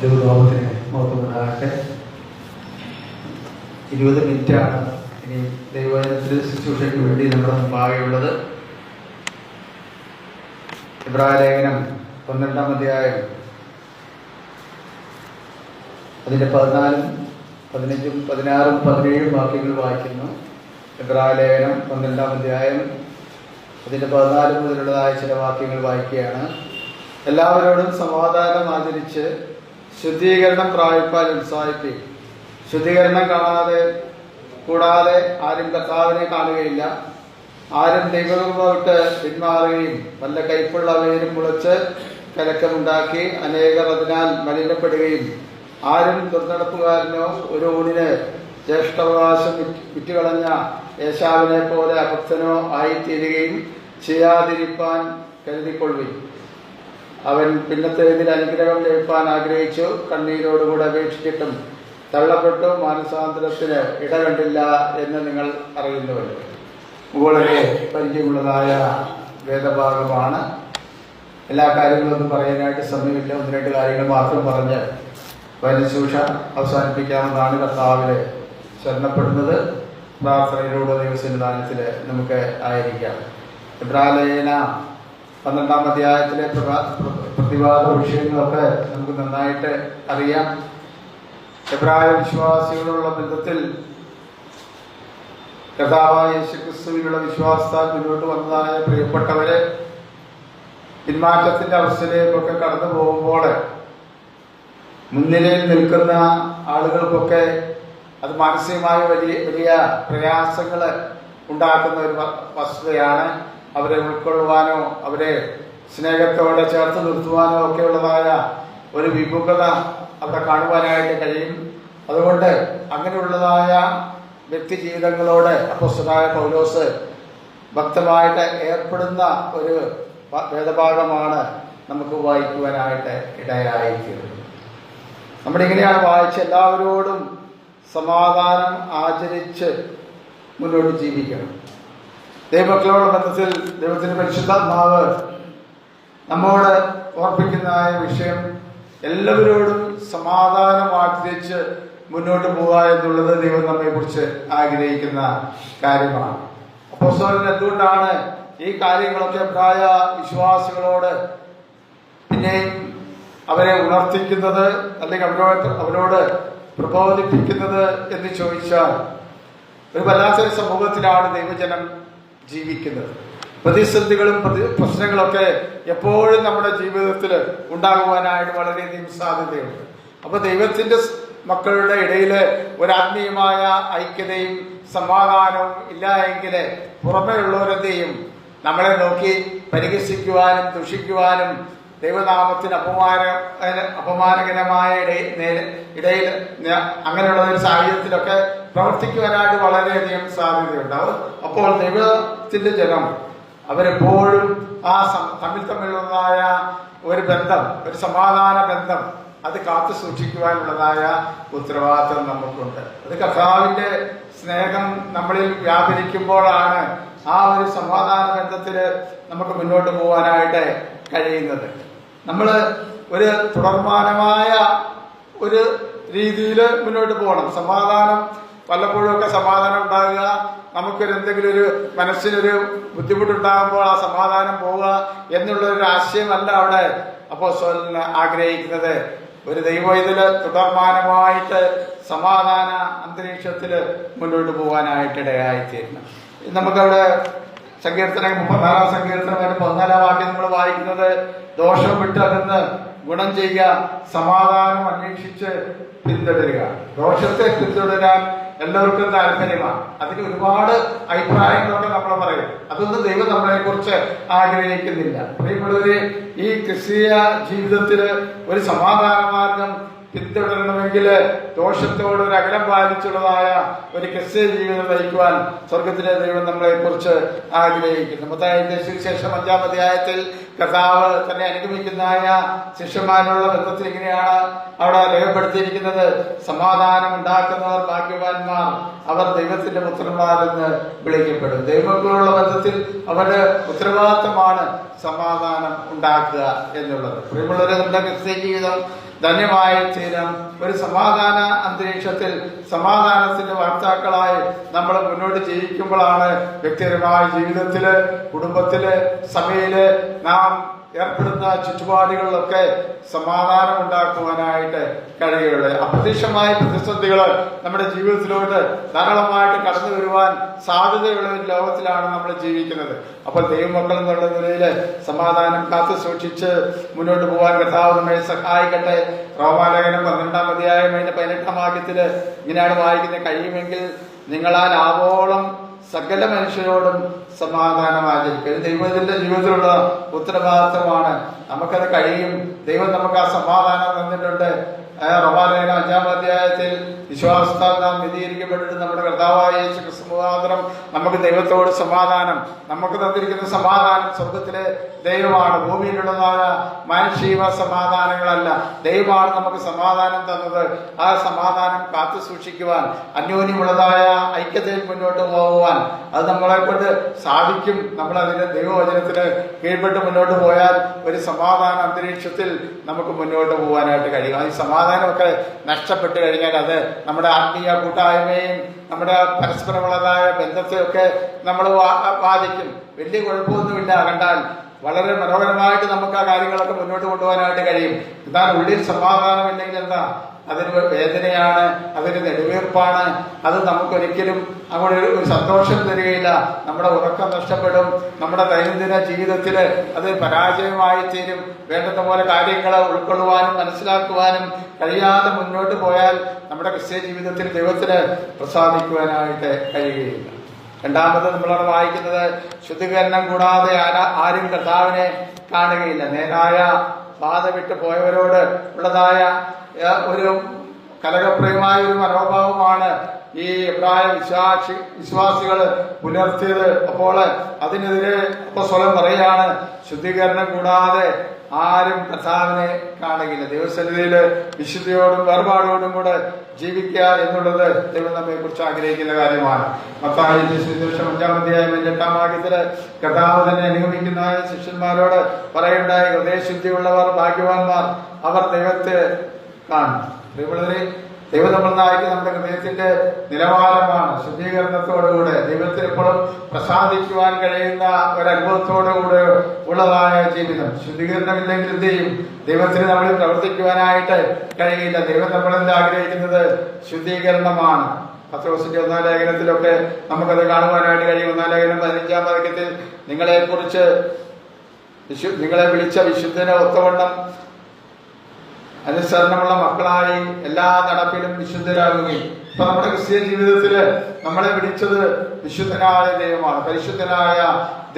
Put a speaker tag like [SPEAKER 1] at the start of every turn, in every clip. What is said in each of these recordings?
[SPEAKER 1] ദൈവലോകത്തിന് മഹത്വമുണ്ടാകട്ടെ ഇരുപത് മിനിറ്റാണ് ഇനി ദൈവജനത്തിൽ ശുശ്രൂഷയ്ക്ക് വേണ്ടി നമ്മുടെ മുമ്പാകെയുള്ളത്. ഇബ്രാലേഖനം ലേഖനം പന്ത്രണ്ടാം അധ്യായം അതിന്റെ പതിനാലും പതിനഞ്ചും പതിനാറും പതിനേഴും വാക്യങ്ങൾ വായിക്കുന്നു. ഇബ്രാലേഖനം ലേഖനം പന്ത്രണ്ടാം അധ്യായം അതിന്റെ പതിനാല് മുതലുള്ളതായ ചില വാക്യങ്ങൾ വായിക്കുകയാണ്. എല്ലാവരോടും സമാധാനം ആചരിച്ച് ശുദ്ധീകരണം പ്രാപിപ്പാൻ ഉത്സാഹിപ്പിക്കും ശുദ്ധീകരണം കാണാതെ കൂടാതെ ആരും കർത്താവിനെ കാണുകയില്ല. ആരും ദൈവകൃപവിട്ട് പിന്മാറുകയും നല്ല കൈപ്പുള്ള വേരും മുളച്ച് കലക്കമുണ്ടാക്കി അനേകർ അതിനാൽ മലിനപ്പെടുകയും ആരും ദുർനടപ്പുകാരനോ ഒരു ഊണിന് ജ്യേഷ്ഠാവകാശം വിറ്റ് വിറ്റുകളഞ്ഞ യേശാവിനെ പോലെ അഭക്തനോ ആയിത്തീരുകയും ചെയ്യാതിരിപ്പാൻ കരുതിക്കൊള്ളുകയും അവൻ പിന്നത്തേതിൽ അനുഗ്രഹം ലഭിക്കാൻ ആഗ്രഹിച്ചു. കണ്ണീരോടുകൂടെ അപേക്ഷിച്ചിട്ടും തള്ളപ്പെട്ടു. മാനസാന്തരത്തിന് ഇടകണ്ടില്ല എന്ന് നിങ്ങൾ അറിയുന്നുവല്ലോ. വളരെ പരിചയമുള്ളതായ വേദഭാഗമാണ്. എല്ലാ കാര്യങ്ങളൊന്നും പറയാനായിട്ട് സമയമില്ല. ഒന്ന് രണ്ട് കാര്യങ്ങൾ മാത്രം പറഞ്ഞ് വൈദ്യശൂഷ അവസാനിപ്പിക്കാമെന്നാണ് കർത്താവിൽ ശരണപ്പെടുന്നത്. പ്രാർത്ഥനയിലൂടെ ദൈവസന്നിധാനത്തിൽ നമുക്ക് ആയിരിക്കാം. ഇബ്രാലേന പന്ത്രണ്ടാം അധ്യായത്തിലെ പ്രതിവാദ വിഷയങ്ങളൊക്കെ നമുക്ക് നന്നായിട്ട് അറിയാം. എബ്രായ വിശ്വാസികളുള്ള ബന്ധത്തിൽ കഥാവായ യേശുക്രിസ്തുവിനുള്ള വിശ്വാസത്താൽ മുന്നോട്ട് വന്നതായ പ്രിയപ്പെട്ടവരെ പിന്മാറ്റത്തിന്റെ അവസ്ഥയിലേക്കൊക്കെ കടന്നു പോകുമ്പോൾ മുൻനിരയിൽ നിൽക്കുന്ന ആളുകൾക്കൊക്കെ അത് മാനസികമായ വലിയ വലിയ പ്രയാസങ്ങൾ ഉണ്ടാക്കുന്ന ഒരു വസ്തുതയാണ് അവരെ ഉൾക്കൊള്ളുവാനോ അവരെ സ്നേഹത്തോടെ ചേർത്ത് നിർത്തുവാനോ ഒക്കെയുള്ളതായ ഒരു വിമുഖത അവിടെ കാണുവാനായിട്ട് കഴിയും. അതുകൊണ്ട് അങ്ങനെയുള്ളതായ വ്യക്തി ജീവിതങ്ങളോട് അപ്പോസ്തലനായ പൗലോസ് ഭക്തമായിട്ട് ഏർപ്പെടുന്ന ഒരു വേദഭാഗമാണ് നമുക്ക് വായിക്കുവാനായിട്ട് ഇടയായിരിക്കുന്നത്. നമ്മുടെ ഇങ്ങനെയാണ് വായിച്ച് എല്ലാവരോടും സമാധാനം ആചരിച്ച് മുന്നോട്ട് ജീവിക്കണം. ദൈവമക്കളോട് ബന്ധത്തിൽ ദൈവത്തിന്റെ പരിശുദ്ധാത്മാവ് നമ്മോട് ഓർപ്പിക്കുന്നതായ വിഷയം എല്ലാവരോടും സമാധാനം മുന്നോട്ട് പോവുക എന്നുള്ളത് ദൈവം നമ്മെ കുറിച്ച് ആഗ്രഹിക്കുന്ന കാര്യമാണ്. അപ്പോസ്തലൻ എന്തുകൊണ്ടാണ് ഈ കാര്യങ്ങളൊക്കെ പ്രായ വിശ്വാസികളോട് പിന്നെ അവരെ ഉണർത്തിക്കുന്നത് അല്ലെങ്കിൽ അവരോട് അവരോട് പ്രബോധിപ്പിക്കുന്നത് എന്ന് ചോദിച്ചാൽ ഒരു വല്ലാത്തൊരു സമൂഹത്തിലാണ് ദൈവജനം ജീവിക്കുന്നത്. പ്രതിസന്ധികളും പ്രതി- പ്രശ്നങ്ങളൊക്കെ എപ്പോഴും നമ്മുടെ ജീവിതത്തിൽ ഉണ്ടാകുവാനായിട്ട് വളരെയധികം സാധ്യതയുണ്ട്. അപ്പോൾ ദൈവത്തിന്റെ സ് മക്കളുടെ ഇടയിൽ ഒരു ആത്മീയമായ ഐക്യതയും സമാധാനവും ഇല്ല എങ്കിൽ പുറമേയുള്ളവരെന്തെയും നമ്മളെ നോക്കി പരിഹസിക്കുവാനും ദുഷിക്കുവാനും ദൈവനാമത്തിന് അപമാന അപമാനകരമായ ഇടയിൽ അങ്ങനെയുള്ള ഒരു സാഹചര്യത്തിലൊക്കെ പ്രവർത്തിക്കുവാനായിട്ട് വളരെയധികം സാധ്യതയുണ്ടാവും അപ്പോൾ ദൈവത്തിന്റെ ജനം അവരെപ്പോഴും ആ തമ്മിൽ തമ്മിലുള്ളതായ ഒരു ബന്ധം ഒരു സമാധാന ബന്ധം അത് കാത്തു സൂക്ഷിക്കുവാനുള്ളതായ ഉത്തരവാദിത്വം നമുക്കുണ്ട്. അത് കർത്താവിന്റെ സ്നേഹം നമ്മളിൽ വ്യാപരിക്കുമ്പോഴാണ് ആ ഒരു സമാധാന ബന്ധത്തിൽ നമുക്ക് മുന്നോട്ട് പോകാനായിട്ട് കഴിയുന്നത്. നമ്മൾ ഒരു തുടർമാനമായ ഒരു രീതിയിൽ മുന്നോട്ട് പോകണം. സമാധാനം വല്ലപ്പോഴും ഒക്കെ സമാധാനം ഉണ്ടാകുക നമുക്കൊരു എന്തെങ്കിലും ഒരു മനസ്സിനൊരു ബുദ്ധിമുട്ടുണ്ടാകുമ്പോൾ ആ സമാധാനം പോവുക എന്നുള്ള ഒരു ആശയമല്ല അവിടെ അപ്പോൾ ആഗ്രഹിക്കുന്നത്. ഒരു ദൈവം തുടർമാനമായിട്ട് സമാധാന അന്തരീക്ഷത്തിൽ മുന്നോട്ട് പോകാനായിട്ട് ഇടയായിത്തീരണം നമുക്കവിടെ സങ്കീർത്തനം അതിന് പതിനാലാം വാക്യം നമ്മൾ വായിക്കുന്നത് ദോഷം വിട്ടകന്ന് ഗുണം ചെയ്യുക സമാധാനം അന്വേഷിച്ച് പിന്തുടരുക. ദോഷത്തെ പിന്തുടരാൻ എല്ലാവർക്കും താല്പര്യമാണ് അതിന് ഒരുപാട് അഭിപ്രായങ്ങളൊക്കെ നമ്മൾ പറയും. അതൊന്നും ദൈവം നമ്മളെ കുറിച്ച് ആഗ്രഹിക്കുന്നില്ല. പ്രിയമുള്ളവര് ഈ ക്രിസ്തീയ ജീവിതത്തിൽ ഒരു സമാധാന മാർഗം പിന്തുടരണമെങ്കിൽ ദോഷത്തോട് ഒരു അകലം പാലിച്ചുള്ളതായ ഒരു ക്രിസ്ത്യ ജീവിതം നയിക്കുവാൻ സ്വർഗത്തിലെ ദൈവം നമ്മളെ കുറിച്ച് ആഗ്രഹിക്കുന്നു. മൊത്തം സുവിശേഷം അഞ്ചാം അധ്യായത്തിൽ കർത്താവ് തന്നെ അനുഗമിക്കുന്നതായ ശിഷ്യന്മാരുള്ള ബന്ധത്തിൽ ഇങ്ങനെയാണ് അവിടെ രേഖപ്പെടുത്തിയിരിക്കുന്നത്. സമാധാനം ഉണ്ടാക്കുന്നവർ ഭാഗ്യവാന്മാർ. അവർ ദൈവത്തിന്റെ പുത്രന്മാരെന്ന് വിളിക്കപ്പെടും. ദൈവങ്ങളുള്ള ബന്ധത്തിൽ അവരുടെ ഉത്തരവാദിത്തമാണ് സമാധാനം ഉണ്ടാക്കുക എന്നുള്ളത്. പ്രിയമുള്ളവരെ നമ്മുടെ ക്രിസ്ത്യ ജീവിതം ധന്യമായി തീരാം ഒരു സമാധാന അന്തരീക്ഷത്തിൽ സമാധാനത്തിന്റെ വാർത്താക്കളായി നമ്മൾ മുന്നോട്ട് ജീവിക്കുമ്പോഴാണ് വ്യക്തിപരമായ ജീവിതത്തിൽ കുടുംബത്തിൽ സഭയിൽ നാം ഏർപ്പെടുന്ന ചുറ്റുപാടുകളിലൊക്കെ സമാധാനം ഉണ്ടാക്കുവാനായിട്ട് കഴിയുള്ളത് അപ്രതീക്ഷമായ പ്രതിസന്ധികൾ നമ്മുടെ ജീവിതത്തിലോട്ട് ധാരാളമായിട്ട് കടന്നു വരുവാൻ സാധ്യതയുള്ള ഒരു ലോകത്തിലാണ് നമ്മൾ ജീവിക്കുന്നത്. അപ്പോൾ ദൈവമക്കൾ എന്നുള്ള നിലയിൽ സമാധാനം കാത്തു സൂക്ഷിച്ച് മുന്നോട്ട് പോകാൻ കർത്താവ് നമ്മെ സഹായിക്കട്ടെ. റോമാലേഖനം പന്ത്രണ്ടാം അധ്യായം അതിന്റെ പതിനെട്ടാം വാക്യത്തിൽ ഇങ്ങനെയാണ് വായിക്കുന്നത്. കഴിയുമെങ്കിൽ നിങ്ങളാൽ ആവോളം സകല മനുഷ്യരോടും സമാധാനം ആചരിക്കുക ദൈവത്തിന്റെ ജീവിതത്തിലുള്ള ഉത്തരവാദിത്തമാണ് നമുക്കത് കഴിയും. ദൈവം നമുക്ക് ആ സമാധാനം തന്നിട്ടുണ്ട്. റോമാലേഖനം അഞ്ചാം അധ്യായത്തിൽ വിശ്വാസത്താൽ നാം വിധീകരിക്കപ്പെട്ടിട്ട് നമ്മുടെ കർത്താവായ യേശു ക്രിസ്തു നമുക്ക് ദൈവത്തോട് സമാധാനം നമുക്ക് തന്നിരിക്കുന്ന സമാധാനം സ്വർഗത്തിലെ ദൈവമാണ് ഭൂമിയിലുള്ളതായ മാനുഷിക സമാധാനങ്ങളല്ല. ദൈവമാണ് നമുക്ക് സമാധാനം തന്നത്. ആ സമാധാനം കാത്തു സൂക്ഷിക്കുവാൻ അന്യോന്യമുള്ളതായ ഐക്യത്തിൽ മുന്നോട്ട് പോകുവാൻ അത് നമ്മളെ കൊണ്ട് സാധിക്കും. നമ്മൾ അതിന്റെ ദൈവവചനത്തിന് കീഴ്പ്പെട്ട് മുന്നോട്ട് പോയാൽ ഒരു സമാധാന അന്തരീക്ഷത്തിൽ നമുക്ക് മുന്നോട്ട് പോകാനായിട്ട് കഴിയും. ഈ സമാധാനമൊക്കെ നഷ്ടപ്പെട്ടു കഴിഞ്ഞാൽ അത് നമ്മുടെ ആത്മീയ കൂട്ടായ്മയും നമ്മുടെ പരസ്പരമുള്ളതായ ബന്ധത്തെയൊക്കെ നമ്മൾ ബാധിക്കും. വലിയ കുഴപ്പമൊന്നുമില്ല. കണ്ടാൽ വളരെ മനോഹരമായിട്ട് നമുക്ക് ആ കാര്യങ്ങളൊക്കെ മുന്നോട്ട് കൊണ്ടുപോകാനായിട്ട് കഴിയും. എന്നാൽ ഉള്ളിൽ സമാധാനമില്ലെങ്കിൽ എന്താ? അതൊരു വേദനയാണ് അതൊരു നെടുവീർപ്പാണ്. അത് നമുക്കൊരിക്കലും അങ്ങോട്ട് ഒരു സന്തോഷം തരികയില്ല. നമ്മുടെ ഉറക്കം നഷ്ടപ്പെടും. നമ്മുടെ ദൈനംദിന ജീവിതത്തിൽ അത് പരാജയമായി തീരും. വേണ്ടുന്ന പോലെ കാര്യങ്ങൾ ഉൾക്കൊള്ളുവാനും മനസ്സിലാക്കുവാനും കഴിയാതെ മുന്നോട്ട് പോയാൽ നമ്മുടെ ക്രിസ്ത്യ ജീവിതത്തിൽ ദൈവത്തിന് പ്രസാദിക്കുവാനായിട്ട് കഴിയുകയില്ല. രണ്ടാമത് നമ്മളവിടെ വായിക്കുന്നത് ശുദ്ധീകരണം കൂടാതെ ആരും കർത്താവിനെ കാണുകയില്ല. നേരായ ബാധ വിട്ടു പോയവരോട് ഉള്ളതായ ഒരു കലകപ്രിയമായ ഒരു മനോഭാവമാണ് ഈ ഇബ്രാഹിം വിശ്വാസി വിശ്വാസികൾ പുലർത്തിയത്. അപ്പോൾ അതിനെതിരെ അപ്പൊ സ്വലം പറയാണ് ശുദ്ധീകരണം കൂടാതെ ആരും കർത്താവിനെ കാണുകയില്ല. ദൈവസന്നിധിയിൽ വിശുദ്ധിയോടും വേർപാടോടും കൂടെ ജീവിക്കുക എന്നുള്ളത് ദൈവം നമ്മെ കുറിച്ച് ആഗ്രഹിക്കുന്ന കാര്യമാണ്. മത്തായി സുവിശേഷം അഞ്ചാം അധ്യായം എട്ടാം വാക്യത്തിൽ കർത്താവ് തന്നെ അനുഗമിക്കുന്ന ശിഷ്യന്മാരോട് പറയണ്ടായി ഹൃദയശുദ്ധിയുള്ളവർ ഭാഗ്യവാന്മാർ അവർ ദൈവത്തെ കാണും പ്രിയമുള്ളവരെ ദൈവം നമ്മൾ നയിക്കുന്ന നമ്മുടെ ഹൃദയത്തിന്റെ നിലവാരമാണ് ശുദ്ധീകരണത്തോടുകൂടെ ദൈവത്തിന് എപ്പോഴും പ്രസാദിക്കുവാൻ കഴിയുന്ന ഒരു അനുഭവത്തോടുകൂടെ ഉള്ളതായ ജീവിതം. ശുദ്ധീകരണമില്ലെങ്കിൽ എന്ത് ചെയ്യും? ദൈവത്തിന് നമ്മൾ പ്രവർത്തിക്കുവാനായിട്ട് കഴിയില്ല. ദൈവം നമ്മളെന്ത് ആഗ്രഹിക്കുന്നത്? ശുദ്ധീകരണമാണ്. പത്രോസിന്റെ ഒന്നാം ലേഖനത്തിലൊക്കെ നമുക്കത് കാണുവാനായിട്ട് കഴിയും. ഒന്നാം ലേഖനം പതിനഞ്ചാം വാക്യത്തിൽ നിങ്ങളെ കുറിച്ച് നിങ്ങളെ വിളിച്ച വിശുദ്ധനെ ഒത്തവണ്ണം അനുസരണമുള്ള മക്കളായി എല്ലാ നടപ്പിലും വിശുദ്ധരാകുകയും. ഇപ്പൊ നമ്മുടെ ക്രിസ്ത്യൻ ജീവിതത്തിൽ നമ്മളെ വിളിച്ചത് വിശുദ്ധനായ ദൈവമാണ്. പരിശുദ്ധനായ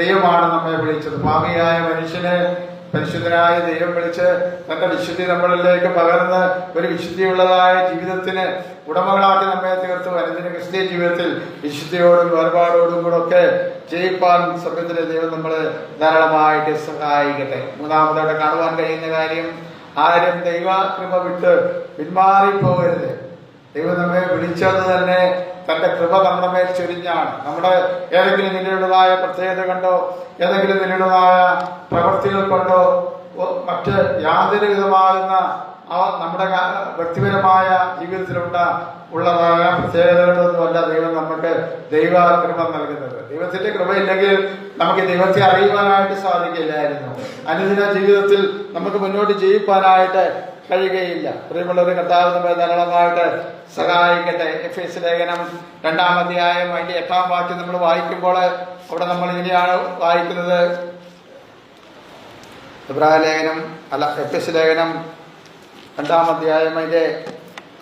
[SPEAKER 1] ദൈവമാണ് നമ്മളെ വിളിച്ചത്. പാപിയായ മനുഷ്യനെ പരിശുദ്ധനായ ദൈവം വിളിച്ച് തന്റെ വിശുദ്ധി നമ്മളിലേക്ക് പകർന്ന് ഒരു വിശുദ്ധിയുള്ളതായ ജീവിതത്തിന് ഉടമകളാക്കി നമ്മെ തീർത്തു. വരുന്നതിന് ക്രിസ്ത്യൻ ജീവിതത്തിൽ വിശുദ്ധിയോടും വേർപാടോടും കൂടെ ഒക്കെ ജയിപ്പാൻ സമയത്തിലെ ദൈവം നമ്മളെ ധാരാളമായിട്ട് സഹായിക്കട്ടെ. മൂന്നാമതോടെ കാണുവാൻ കഴിയുന്ന കാര്യം ആരും ദൈവകൃപ വിട്ട് പിന്മാറിപ്പോകരുത്. ദൈവം നമ്മെ വിളിച്ചത് തന്നെ തന്റെ കൃപ നമ്മുടെ മേൽ ചൊരിഞ്ഞാണ്. നമ്മുടെ ഏതെങ്കിലും നിലയുള്ളതായ പ്രത്യേകത കണ്ടോ? ഏതെങ്കിലും നിലയുള്ളതായ പ്രവൃത്തികൾ കൊണ്ടോ? മറ്റ് യാതൊരു വിധമാകുന്ന ആ നമ്മുടെ വ്യക്തിപരമായ ജീവിതത്തിലുണ്ട. ഉള്ളതായ പ്രത്യേകതകളൊന്നുമല്ല ദൈവം നമുക്ക് ദൈവ കൃപ നൽകുന്നത്. ദൈവത്തിന്റെ കൃപ കൃപയില്ലെങ്കിൽ നമുക്ക് ദൈവത്തെ അറിയുവാനായിട്ട് സാധിക്കില്ലായിരുന്നു. അനുദിന ജീവിതത്തിൽ നമുക്ക് മുന്നോട്ട് ജീവിക്കാനായിട്ട് കഴിയുകയില്ല. പ്രിയമുള്ളവർ കർത്താവ് നമ്മെ ധാരാളമായിട്ട് സഹായിക്കട്ടെ. എഫ് എസ് ലേഖനം രണ്ടാം അധ്യായം അതിന്റെ എട്ടാം വാക്യം നമ്മൾ വായിക്കുമ്പോൾ അവിടെ നമ്മൾ ഇങ്ങനെയാണ് വായിക്കുന്നത്. ഇബ്രാഹിം ലേഖനം അല്ല എഫ് എസ് ലേഖനം രണ്ടാം അധ്യായം അതിന്റെ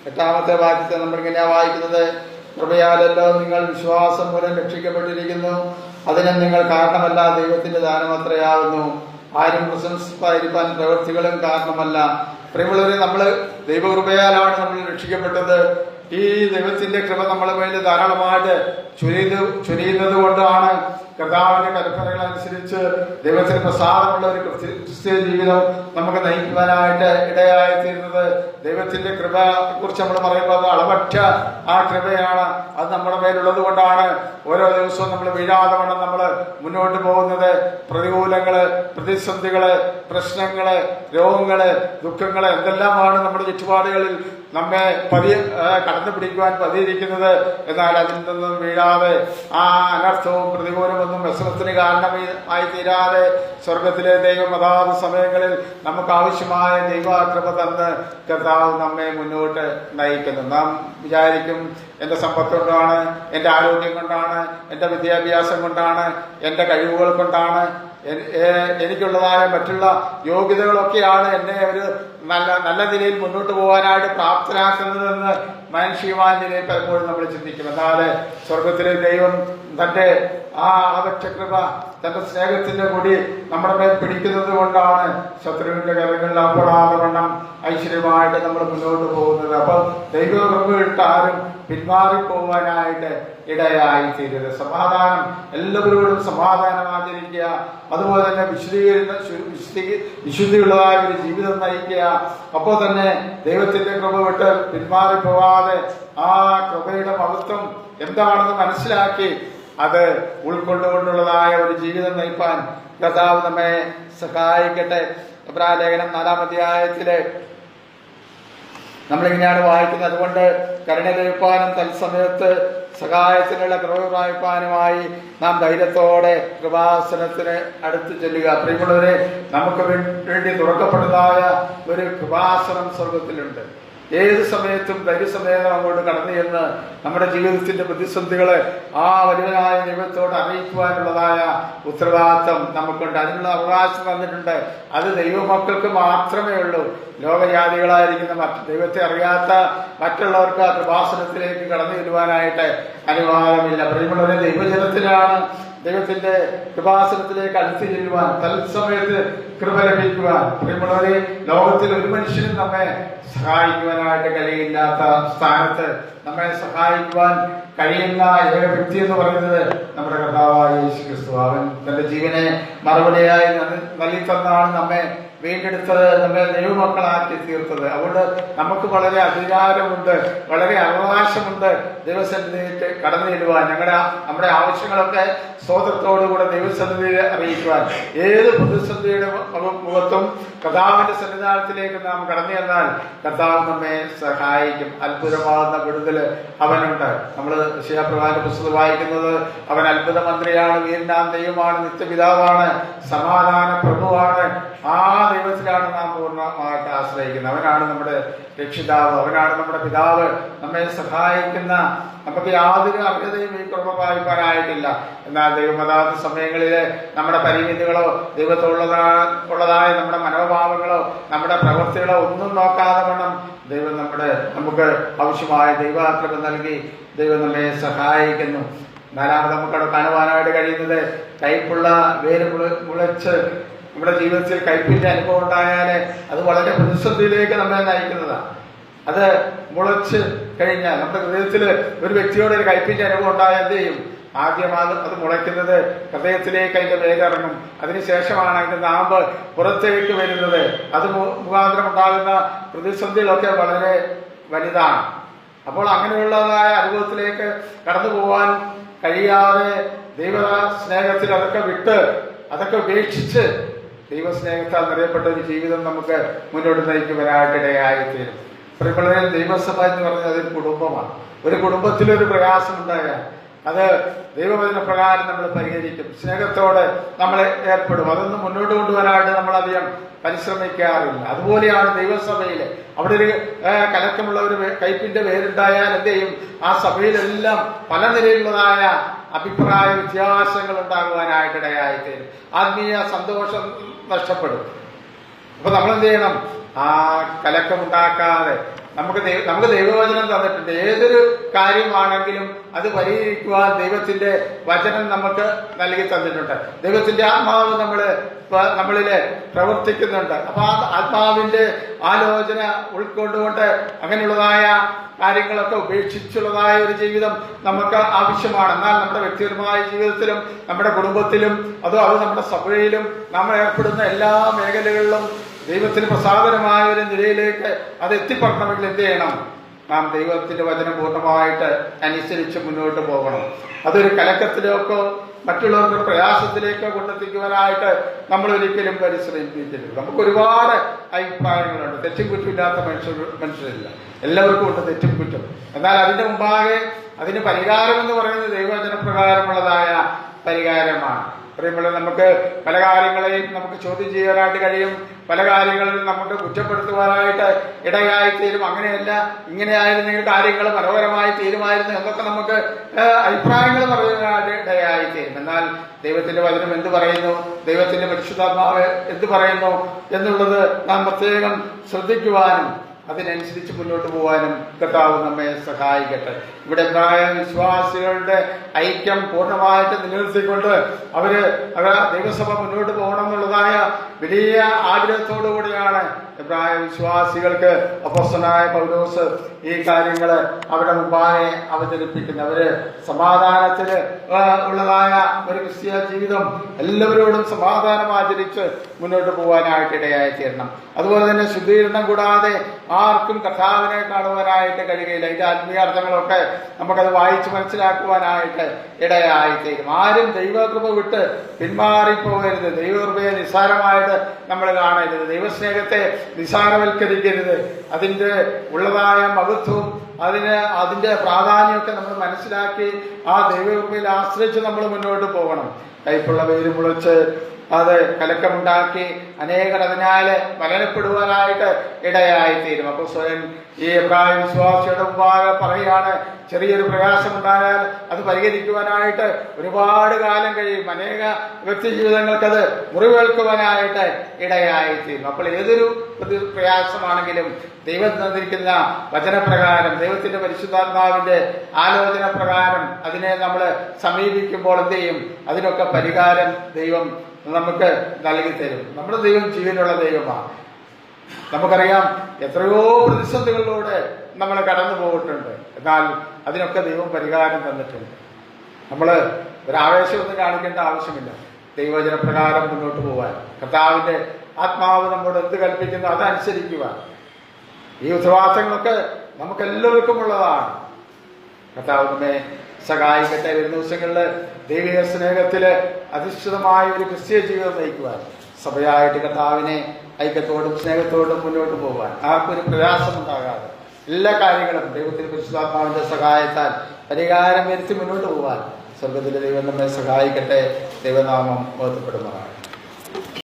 [SPEAKER 1] എട്ടാമത്തെ വാക്യത്തെ നമ്മൾ ഇങ്ങനെയാ വായിക്കുന്നത് കൃപയാലല്ലോ നിങ്ങൾ വിശ്വാസം മൂലം രക്ഷിക്കപ്പെട്ടിരിക്കുന്നു. അതിനെ നിങ്ങൾ കാരണമല്ല ദൈവത്തിന്റെ ദാനം അത്രയാവുന്നു. ആരും പ്രശംസിപ്പായിരിക്കാൻ പ്രവൃത്തികളും കാരണമല്ല. പ്രിയമുള്ളവരെ നമ്മൾ ദൈവകൃപയാലാണ് നമ്മൾ രക്ഷിക്കപ്പെട്ടത്. ഈ ദൈവത്തിന്റെ കൃപ നമ്മളെ മേലെ ധാരാളമായിട്ട് ചുരിയുന്നത് ചുരിയുന്നത് കൊണ്ടാണ് കർത്താവിന്റെ കൽപ്പനകൾ അനുസരിച്ച് ദൈവത്തിന് പ്രസാദമുള്ള ഒരു ക്രിസ്ത്യ- ജീവിതം നമുക്ക് നയിക്കുവാനായിട്ട് ഇടയായി തീരുന്നത് ദൈവത്തിന്റെ കൃപയെ കുറിച്ച് നമ്മൾ പറയുമ്പോൾ അളവറ്റ ആ കൃപയാണ്. അത് നമ്മുടെ മേലുള്ളത് കൊണ്ടാണ് ഓരോ ദിവസവും നമ്മൾ വീഴാതെ കൊണ്ട് നമ്മൾ മുന്നോട്ട് പോകുന്നത്. പ്രതികൂലങ്ങൾ പ്രതിസന്ധികൾ പ്രശ്നങ്ങൾ രോഗങ്ങൾ ദുഃഖങ്ങൾ എന്തെല്ലാമാണ് നമ്മുടെ ചുറ്റുപാടുകളിൽ നമ്മെ പതി കടന്നു പിടിക്കുവാൻ പതിയിരിക്കുന്നത്. എന്നാൽ അതിൽ നിന്നും വീഴാതെ ആ അനർത്ഥവും പ്രതികൂലമൊന്നും വ്യസനത്തിന് കാരണമായി തീരാതെ സ്വർഗത്തിലെ ദൈവം അതാത് സമയങ്ങളിൽ നമുക്ക് ആവശ്യമായ ദൈവാക്രമ തന്ന് കർത്താവ് നമ്മെ മുന്നോട്ട് നയിക്കുന്നു. നാം വിചാരിക്കും എന്റെ സമ്പത്ത് കൊണ്ടാണ് എന്റെ ആരോഗ്യം കൊണ്ടാണ് എന്റെ വിദ്യാഭ്യാസം കൊണ്ടാണ് എന്റെ കഴിവുകൾ കൊണ്ടാണ് എനിക്കുള്ളതായ മറ്റുള്ള യോഗ്യതകളൊക്കെയാണ് എന്നെ ഒരു നല്ല നല്ല നിലയിൽ മുന്നോട്ട് പോകാനായിട്ട് പ്രാപ്തരാക്കുന്നതെന്ന് മനുഷ്യമായ നിലയിൽ പലപ്പോഴും നമ്മൾ ചിന്തിക്കും. എന്നാൽ സ്വർഗത്തിലെ ദൈവം തന്റെ ആ അവറ്റ തന്റെ സ്നേഹത്തിന്റെ കൂടി നമ്മുടെ മേൽ പിടിക്കുന്നത് കൊണ്ടാണ് ശത്രുവിന്റെ കരങ്ങളിൽ അപ്പോഴാതെ വണ്ണം ഐശ്വര്യമായിട്ട് നമ്മൾ മുന്നോട്ട് പോകുന്നത്. അപ്പൊ ദൈവകൃപ ആരും പിന്മാറി പോകാനായിട്ട് ഇടയായി തീരരുത് സമാധാനം എല്ലാവരോടും സമാധാനം ആചരിക്കുക അതുപോലെ തന്നെ വിശുദ്ധീകരിക്കുന്ന വിശുദ്ധി വിശുദ്ധിയുള്ളതായ ഒരു ജീവിതം നയിക്കുക. അപ്പോൾ തന്നെ ദൈവത്തിന്റെ കൃപ വിട്ട് പിന്മാറിപ്പോവാതെ ആ കൃപയുടെ മഹത്വം എന്താണെന്ന് മനസ്സിലാക്കി അത് ഉൾക്കൊണ്ടുകൊണ്ടുള്ളതായ ഒരു ജീവിതം നയിപ്പാൻ കർത്താവ് നമ്മെ സഹായിക്കട്ടെ. ലേഖനം നാലാം അധ്യായത്തിലെ നമ്മളിങ്ങനെയാണ് വായിക്കുന്നത്. അതുകൊണ്ട് കരുണ ലഭിപ്പാനും തത്സമയത്ത് സഹായത്തിനുള്ള കൃപ പ്രാപിപ്പാനുമായി നാം ധൈര്യത്തോടെ കൃപാസനത്തിന് അടുത്ത് ചെല്ലുക. പ്രിയമുള്ളവരെ നമുക്ക് വേണ്ടി തുറക്കപ്പെട്ടതായ ഒരു കൃപാസനം സ്വർഗത്തിലുണ്ട് ഏത് സമയത്തും ധൈര്യസമേതം അങ്ങോട്ട് കടന്നു ചെന്ന് നമ്മുടെ ജീവിതത്തിന്റെ പ്രതിസന്ധികളെ ആ വലുവനായ ദൈവത്തോട് അറിയിക്കുവാനുള്ളതായ ഉത്തരവാദിത്തം നമുക്കുണ്ട്. അതിനുള്ള അവകാശം തന്നിട്ടുണ്ട്. അത് ദൈവമക്കൾക്ക് മാത്രമേ ഉള്ളൂ. ലോകജാതികളായിരിക്കുന്ന മറ്റ് ദൈവത്തെ അറിയാത്ത മറ്റുള്ളവർക്ക് ആ കൃപാസനത്തിലേക്ക് കടന്നു ചെല്ലുവാനായിട്ട് അനുവാദമില്ല. പ്രിയമുള്ളവരെ ദൈവജനത്തിലാണ് ദൈവത്തിന്റെ കൃപാസനത്തിലേക്ക് അടുത്ത് ചെല്ലുവാൻ തത്സമയത്ത് കൃപ ലഭിക്കുവാൻ. പ്രിയമുള്ളവരെ ലോകത്തിൽ ഒരു മനുഷ്യനും നമ്മെ സഹായിക്കുവാനായിട്ട് കഴിയില്ലാത്ത സ്ഥാനത്ത് നമ്മെ സഹായിക്കുവാൻ കഴിയുന്ന ഏക വ്യക്തി എന്ന് പറയുന്നത് നമ്മുടെ കർത്താവായ യേശു ക്രിസ്തു അവൻ തന്റെ ജീവനെ മറുപടിയായി നൽകി- തന്നാണ് നമ്മെ വീണ്ടെടുത്തത് നമ്മെ ദൈവമക്കളാക്കി തീർത്തത്. അതുകൊണ്ട് നമുക്ക് വളരെ അധികാരമുണ്ട് വളരെ അവകാശമുണ്ട് ദൈവസന്നിധിയിട്ട് കടന്നു ചെല്ലുവാൻ ഞങ്ങളുടെ നമ്മുടെ ആവശ്യങ്ങളൊക്കെ സ്വതത്തോടുകൂടെ ദൈവസന്നിധിയിൽ അറിയിക്കുവാൻ. ഏത് പ്രതിസന്ധിയുടെ മുഖ- മുഖത്തും കഥാവിന്റെ സന്നിധാനത്തിലേക്ക് നാം കടന്നു ചെന്നാൽ കർത്താവ് നമ്മെ സഹായിക്കും. അത്ഭുതമാകുന്ന വിടുതൽ അവനുണ്ട്. നമ്മൾ ശിവപ്രധാന പുസ്തകം വായിക്കുന്നത് അവൻ അത്ഭുത മന്ത്രിയാണ് വീരനാം ദൈവമാണ് നിത്യപിതാവാണ് സമാധാന പ്രഭുവാണ് ആ ദൈവത്തിലാണ് നാം പൂർണമായിട്ട് ആശ്രയിക്കുന്നത് അവനാണ് നമ്മുടെ രക്ഷിതാവ് അവനാണ് നമ്മുടെ പിതാവ്. നമ്മെ സഹായിക്കുന്ന നമുക്ക് യാതൊരു അർഹതയും ഈ കുടുംബം പാലിപ്പാനായിട്ടില്ല എന്നാൽ ദൈവമതാത്ത സമയങ്ങളിൽ നമ്മുടെ പരിമിതികളോ ദൈവത്തുള്ളതാ ഉള്ളതായ നമ്മുടെ മനോഭാവങ്ങളോ നമ്മുടെ പ്രവൃത്തികളോ ഒന്നും നോക്കാതെ വേണം ദൈവം നമ്മുടെ നമുക്ക് ആവശ്യമായ ദൈവാകൃപ നൽകി ദൈവം നമ്മെ സഹായിക്കുന്നു. നാലാമത് നമുക്കവിടെ കാണുവാനായിട്ട് കഴിയുന്നത് കൈപ്പുള്ള വേര് മുളച്ച് നമ്മുടെ ജീവിതത്തിൽ കൈപ്പിന്റെ അനുഭവം ഉണ്ടായാൽ അത് വളരെ പ്രതിസന്ധിയിലേക്ക് നമ്മളെ നയിക്കുന്നതാണ് അത് മുളച്ച് കഴിഞ്ഞാൽ നമ്മുടെ ഹൃദയത്തിൽ ഒരു വ്യക്തിയോട് ഒരു കൈപ്പിന്റെ അനുഭവം ഉണ്ടായാൽ എന്ത് ചെയ്യും? ആദ്യം അത് മുളയ്ക്കുന്നത് ഹൃദയത്തിലേക്ക് അതിന്റെ വേദിറങ്ങും അതിനുശേഷമാണ് അതിന്റെ നാമ്പ് പുറത്തേക്ക് വരുന്നത്. അത് മുഖാന്തരം ഉണ്ടാകുന്ന പ്രതിസന്ധികളൊക്കെ വളരെ വലുതാണ്. അപ്പോൾ അങ്ങനെയുള്ളതായ അനുഭവത്തിലേക്ക് കടന്നു പോകാൻ കഴിയാതെ ദൈവ സ്നേഹത്തിൽ അതൊക്കെ വിട്ട് അതൊക്കെ ഉപേക്ഷിച്ച് ദൈവസ്നേഹത്താൽ നിറയപ്പെട്ട ഒരു ജീവിതം നമുക്ക് മുന്നോട്ട് നയിക്കുവാനായിട്ടിടയായി തീരും പ്രിയമുള്ളവരെ ദൈവസഭ എന്ന് പറഞ്ഞാൽ അതൊരു കുടുംബമാണ്. ഒരു കുടുംബത്തിലൊരു പ്രയാസം ഉണ്ടായാൽ അത് ദൈവവചന പ്രകാരം നമ്മൾ പരിഹരിക്കും. സ്നേഹത്തോടെ നമ്മൾ ഏർപ്പെടും. അതൊന്നും മുന്നോട്ട് കൊണ്ടുവരാനായിട്ട് നമ്മൾ അധികം പരിശ്രമിക്കാറില്ല. അതുപോലെയാണ് ദൈവസഭയിൽ അവിടെ ഒരു കലക്കമുള്ള ഒരു കയ്പിന്റെ പേരുണ്ടായാൽ എന്ത് ചെയ്യും? ആ സഭയിലെല്ലാം പല നിലയിലുള്ളതായ അഭിപ്രായ വ്യത്യാസങ്ങൾ ഉണ്ടാകുവാനായിട്ടിടയായി തീരും ആത്മീയ സന്തോഷം നഷ്ടപ്പെടും. അപ്പൊ നമ്മൾ എന്ത് ചെയ്യണം? ആ കലക്കമുണ്ടാക്കാതെ നമുക്ക് നമുക്ക് ദൈവവചനം തന്നിട്ടുണ്ട്. ഏതൊരു കാര്യമാണെങ്കിലും അത് പരിഹരിക്കുവാൻ ദൈവത്തിന്റെ വചനം നമുക്ക് നൽകി തന്നിട്ടുണ്ട്. ദൈവത്തിന്റെ ആത്മാവ് നമ്മൾ പ- നമ്മളിൽ പ്രവർത്തിക്കുന്നുണ്ട്. അപ്പൊ ആ ആത്മാവിന്റെ ആലോചന ഉൾക്കൊണ്ടുകൊണ്ട് അങ്ങനെയുള്ളതായ കാര്യങ്ങളൊക്കെ ഉപേക്ഷിച്ചുള്ളതായ ഒരു ജീവിതം നമുക്ക് ആവശ്യമാണ്. എന്നാൽ നമ്മുടെ വ്യക്തിപരമായ ജീവിതത്തിലും നമ്മുടെ കുടുംബത്തിലും അതോ അത് നമ്മുടെ സഭയിലും നമ്മൾ ഏർപ്പെടുന്ന എല്ലാ മേഖലകളിലും ദൈവത്തിന് പ്രസാദനമായ ഒരു നിലയിലേക്ക് അത് എത്തിപ്പെടണമെങ്കിൽ എന്ത് ചെയ്യണം? നാം ദൈവത്തിന്റെ വചനം പൂർണമായിട്ട് അനുസരിച്ച് മുന്നോട്ട് പോകണം. അതൊരു കലക്കത്തിലേക്കോ മറ്റുള്ളവർക്ക് പ്രയാസത്തിലേക്കോ കൊണ്ടെത്തിക്കുവാനായിട്ട് നമ്മൾ ഒരിക്കലും പരിശ്രമിപ്പിക്കരുത് നമുക്ക് ഒരുപാട് അഭിപ്രായങ്ങളുണ്ട്. തെറ്റും കുറ്റമില്ലാത്ത മനുഷ്യർ മനുഷ്യരില്ല. എല്ലാവർക്കും ഉണ്ട് തെറ്റും കുറ്റം എന്നാൽ അതിന്റെ മുമ്പാകെ അതിന് പരിഹാരം എന്ന് പറയുന്നത് ദൈവചന പ്രകാരമുള്ളതായ പരിഹാരമാണ്. പറയുമ്പോൾ നമുക്ക് പല കാര്യങ്ങളെയും നമുക്ക് ചോദ്യം ചെയ്യാനായിട്ട് കഴിയും. പല കാര്യങ്ങളിലും നമുക്ക് കുറ്റപ്പെടുത്തുവാനായിട്ട് ഇടയായി തീരും അങ്ങനെയല്ല ഇങ്ങനെയായിരുന്നെങ്കിൽ കാര്യങ്ങൾ മനോഹരമായി തീരുമായിരുന്നു എന്നൊക്കെ നമുക്ക് അഭിപ്രായങ്ങൾ പറയുന്നതിനായിട്ട് ഇടയായി തീരും എന്നാൽ ദൈവത്തിന്റെ വചനം എന്ത് പറയുന്നു? ദൈവത്തിന്റെ പരിശുദ്ധാത്മാവ് എന്ത് പറയുന്നു? എന്നുള്ളത് നാം പ്രത്യേകം ശ്രദ്ധിക്കുവാനും അതിനനുസരിച്ച് മുന്നോട്ട് പോകാനും കർത്താവ് നമ്മെ സഹായിക്കട്ടെ. ഇവിടെ പ്രായ വിശ്വാസികളുടെ ഐക്യം പൂർണമായിട്ട് നിലനിർത്തിക്കൊണ്ട് അവർ ദൈവസഭ മുന്നോട്ട് പോകണം എന്നുള്ളതായ വലിയ ആഗ്രഹത്തോടു കൂടിയാണ് പ്രായ വിശ്വാസികൾക്ക് അപ്പോസ്തലനായ പൗലോസ് ഈ കാര്യങ്ങൾ അവരുടെ മുമ്പാകെ അവതരിപ്പിക്കുന്നത് അവർ സമാധാനത്തിന് ഉള്ളതായ ഒരു ക്രിസ്തീയ ജീവിതം എല്ലാവരോടും സമാധാനം ആചരിച്ച് മുന്നോട്ട് പോകാനായിട്ട് ഇടയായി തീരണം. അതുപോലെ തന്നെ ശുദ്ധീകരണം കൂടാതെ ആർക്കും കഥാവിനെ കാണുവാനായിട്ട് കഴിയുകയില്ല. ഇതിന്റെ ആത്മീയാർത്ഥങ്ങളൊക്കെ നമുക്കത് വായിച്ച് മനസ്സിലാക്കുവാനായിട്ട് ഇടയായി തീരും ആരും ദൈവകൃപ വിട്ട് പിന്മാറിപ്പോകരുത്. ദൈവകൃപയെ നിസ്സാരമായിട്ട് നമ്മൾ കാണരുത്. ദൈവസ്നേഹത്തെ നിസ്സാരവൽക്കരിക്കരുത്. അതിന്റെ ഉള്ളതായ മഹത്വവും അതിന് അതിന്റെ പ്രാധാന്യമൊക്കെ നമ്മൾ മനസ്സിലാക്കി ആ ദൈവകൃപയിൽ ആശ്രയിച്ച് നമ്മൾ മുന്നോട്ട് പോകണം. കൈപ്പുള്ള വെയിൽ മുളച്ച് അത് കലക്കമുണ്ടാക്കി അനേകർ അതിനാല് മലനപ്പെടുവാനായിട്ട് ഇടയായിത്തീരും. അപ്പോൾ അപ്പൊ സ്വയം ഈ എബ്രാഹിം വിശ്വാസിയുടെ മുമ്പാകെ പറയുകയാണ് ചെറിയൊരു പ്രയാസം ഉണ്ടായാൽ അത് പരിഹരിക്കുവാനായിട്ട് ഒരുപാട് കാലം കഴിയും. അനേക വ്യക്തി ജീവിതങ്ങൾക്കത് മുറിവേൽക്കുവാനായിട്ട് ഇടയായിത്തീരും. അപ്പോൾ ഏതൊരു പ്രയാസമാണെങ്കിലും ദൈവം തന്നിരിക്കുന്ന വചനപ്രകാരം ദൈവത്തിന്റെ പരിശുദ്ധാത്മാവിന്റെ ആലോചന പ്രകാരം അതിനെ നമ്മൾ സമീപിക്കുമ്പോൾ എന്ത് ചെയ്യും? അതിനൊക്കെ പരിഹാരം ദൈവം നമുക്ക് നൽകി തരും. നമ്മുടെ ദൈവം ജീവനുള്ള ദൈവമാണ്. നമുക്കറിയാം എത്രയോ പ്രതിസന്ധികളിലൂടെ നമ്മൾ കടന്നു പോയിട്ടുണ്ട്. എന്നാൽ അതിനൊക്കെ ദൈവം പരിഹാരം തന്നിട്ടുണ്ട്. നമ്മൾ ഒരാവേശമൊന്നും കാണിക്കേണ്ട ആവശ്യമില്ല. ദൈവചന പ്രകാരം മുന്നോട്ട് പോകാൻ കർത്താവിന്റെ ആത്മാവ് നമ്മോട് എന്ത് കൽപ്പിക്കുന്നു അതനുസരിക്കുക. ഈ ഉത്തരവാദിത്തങ്ങളൊക്കെ നമുക്ക് എല്ലാവർക്കും ഉള്ളതാണ്. കർത്താവ് നമ്മെ സഹായിക്കട്ടെ വരുന്ന ദിവസങ്ങളിൽ ദൈവിക സ്നേഹത്തിൽ അധിഷ്ഠിതമായ ഒരു ക്രിസ്തീയ ജീവിതം നയിക്കുവാൻ സഭയായിട്ട് കർത്താവിനെ ഐക്യത്തോടും സ്നേഹത്തോടും മുന്നോട്ട് പോകാൻ ആർക്കൊരു പ്രയാസം ഉണ്ടാകാതെ എല്ലാ കാര്യങ്ങളും ദൈവത്തിൽ പരിശുദ്ധാത്മാവിന്റെ സഹായത്താൽ പരിഹാരം വരുത്തി മുന്നോട്ട് പോകാൻ സ്വർഗത്തിലെ ദൈവം നമ്മെ സഹായിക്കട്ടെ. ദൈവനാമം ബോധപ്പെടുന്നതാണ്